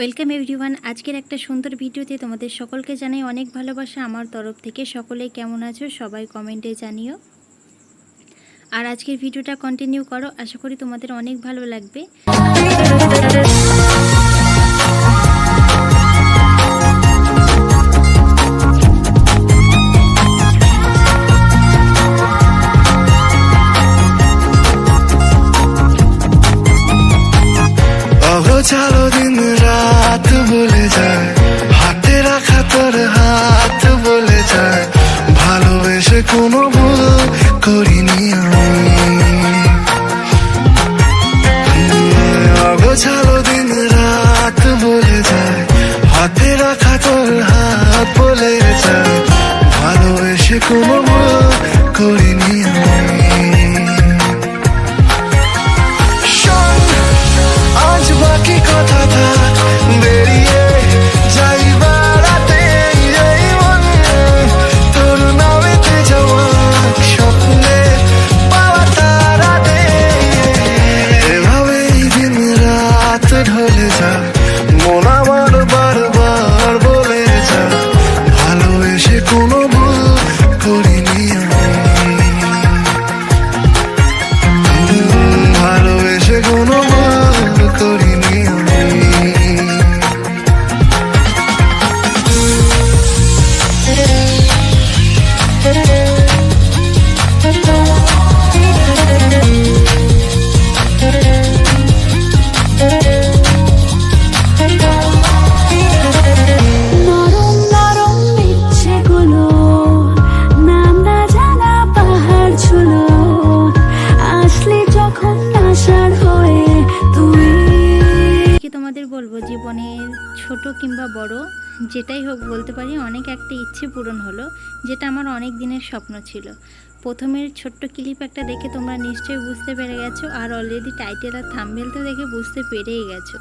Welcome everyone. আজকের একটা সুন্দর ভিডিওতে তোমাদের সকলকে জানাই অনেক ভালোবাসা। আমার তরফ থেকে সকলে কেমন আছো? সবাই কমেন্টে জানিও। আর আজকের ভিডিওটা কন্টিনিউ করো। আশা করি তোমাদের অনেক ভালো লাগবে। অগোছালো দিন রাত বলে যায়, হাতে রাখা তোর হাত বলে যায়, ভালোবেসে কোনো ভুল করিনি অগোছালো দিন রাত বলে যায়, হাতে রাখা তোর হাত বলে যায়, ভালোবেসে কোনো ছোট কিংবা বড়, যেটাই হোক বলতে পারি, অনেক একটা ইচ্ছে পূরণ হলো, যেটা আমার অনেক দিনের স্বপ্ন ছিল। প্রথমের ছোট্ট ক্লিপ একটা দেখে তোমরা নিশ্চয়ই বুঝতে পেরে গেছো, আর অলরেডি টাইটেল আর থাম্বেল তো দেখে বুঝতে পেরেই গেছো।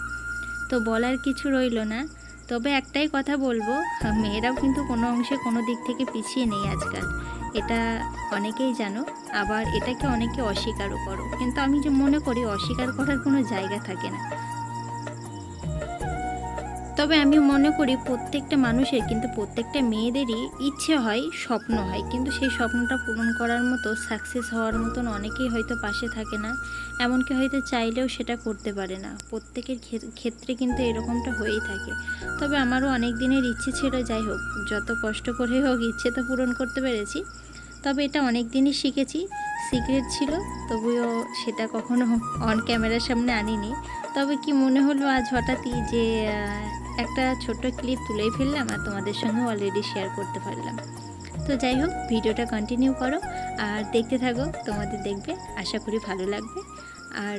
তো বলার কিছু রইল না, তবে একটাই কথা বলব মেয়েরাও কিন্তু কোনো অংশে কোনো দিক থেকে পিছিয়ে নেই আজকাল। এটা অনেকেই জানো, আবার এটাকে অনেকে অস্বীকারও করো। কিন্তু আমি যে মনে করি, অস্বীকার করার কোনো জায়গা থাকে না। তবে আমি মনে করি প্রত্যেকটা মানুষের কিন্তু প্রত্যেকটা মেয়েদেরই ইচ্ছে হয়, স্বপ্ন হয়। কিন্তু সেই স্বপ্নটা পূরণ করার মতো সাকসেস হওয়ার মতন অনেকেই হয়তো পাশে থাকে না। এমনকি হয়তো চাইলেও সেটা করতে পারে না। প্রত্যেকের ক্ষেত্রে কিন্তু এরকমটা হয়েই থাকে। তবে আমারও অনেক দিনের ইচ্ছে ছিল, যাই হোক, যত কষ্ট করে হোক ইচ্ছে তো পূরণ করতে পেরেছি। তবে এটা অনেক দিনই শিখেছি। সিক্রেট ছিল, তবুও সেটা কখনো অন ক্যামেরার সামনে আনিনি। তবে কি মনে হলো আজ হঠাৎই যে একটা ছোট্ট ক্লিপ তুলেই ফেললাম আর তোমাদের সঙ্গে অলরেডি শেয়ার করতে পারলাম। তো যাই হোক, ভিডিওটা কন্টিনিউ করো আর দেখতে থাকো, তোমাদের দেখবে, আশা করি ভালো লাগবে। আর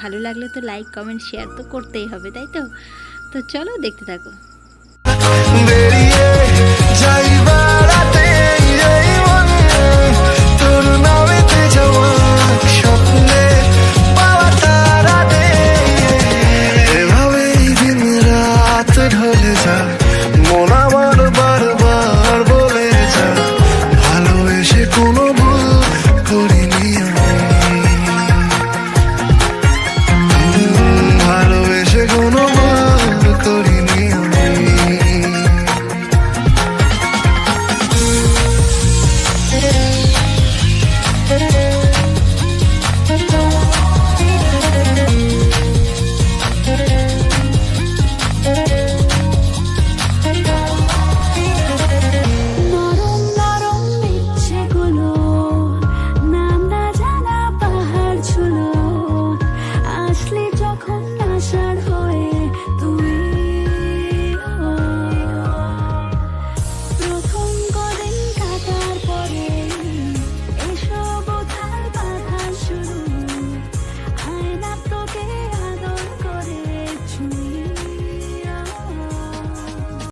ভালো লাগলে তো লাইক কমেন্ট শেয়ার তো করতেই হবে, তাই তো? তো চলো দেখতে থাকো।